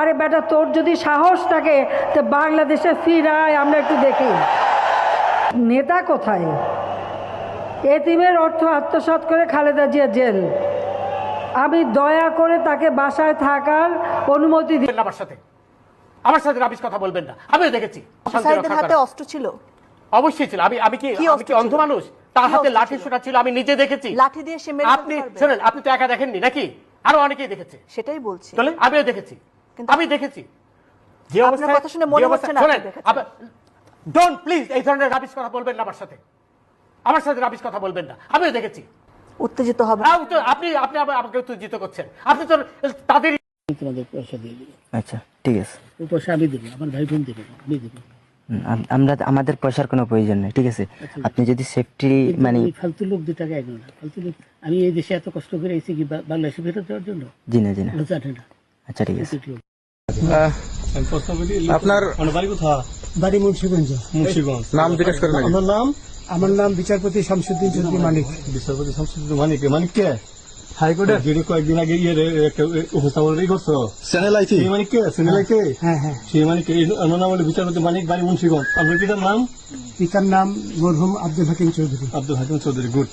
আরে বেটা তোর যদি সাহস থাকে তো বাংলাদেশে ফিরায় আমরা একটু দেখি। নেতা কোথায়? এতিমের অর্থ আত্মসাৎ করে খালেদা জিয়া জেল। আমি দয়া করে তাকে বাসায় থাকার অনুমতি দিই আমার সাথে। আমার সাথে রাবিশ কথা বলবেন না। আমিও দেখেছি। রক্ষা হাতে অস্ত্র ছিল। অবশ্যই ছিল। আমি আমি কি আমি কি অন্ধ মানুষ? তার হাতে লাঠি ছিল? ছোটা ছিল আমি নিজে দেখেছি। লাঠি দিয়ে সে মেরে আপনি শুনেন আপনি তো একা দেখেননি নাকি? আরও অনেকেই দেখেছে। সেটাই বলছি। তাহলে আমিও দেখেছি। কিন্তু- আমি দেখেছি। যে অবস্থায় কথা শুনে মনে হচ্ছে না। ডোন্ট প্লিজ এই ধরনের রাবিশ কথা বলবেন না আমার সাথে। আমার সাথে রাবিশ কথা বলবেন না। আমিও দেখেছি। উত্তেজিত হবে। তো আপনি আপনি আমাকে উত্তেজিত করছেন। আপনি তো তাদের তোমাদের পয়সা দিয়ে দেবো। আচ্ছা ঠিক আছে। ওই পয়সা আমি দেবো আমার ভাই বোন দেবে আমি দেবো। আমরা আমাদের পয়সার কোনো প্রয়োজন নেই ঠিক আছে? আপনি যদি সেফটি মানে ফালতু লোক দু টাকা এগো না। ফালতু লোক আমি এই দেশে এত কষ্ট করে এসেছি কি বাংলাদেশে ফেরত যাওয়ার জন্য? জি না জি না। জানে না। আচ্ছা ঠিক আছে। আপনার বাড়ি কোথা বাড়ি মুন্সিগঞ্জ। মুন্সিগঞ্জ। নাম জিজ্ঞেস করেন আমার নাম আমার নাম বিচারপতি শামসুদ্দিন চৌধুরী মানিক। বিচারপতি শামসুদ্দিন মানিক। মানিক কে? কয়েকদিন আগে ইয়ে করছ। চ্যানেল সেই চ্যানেল হ্যাঁ হ্যাঁ। সেই মানিক আমার নাম হলো বিচারপতি মানিক বাড়ি মুন্সিগঞ্জ। আপনার পিতার নাম? পিতার নাম মরহুম আব্দুল হাকিম চৌধুরী। আব্দুল হাকিম চৌধুরী গুড।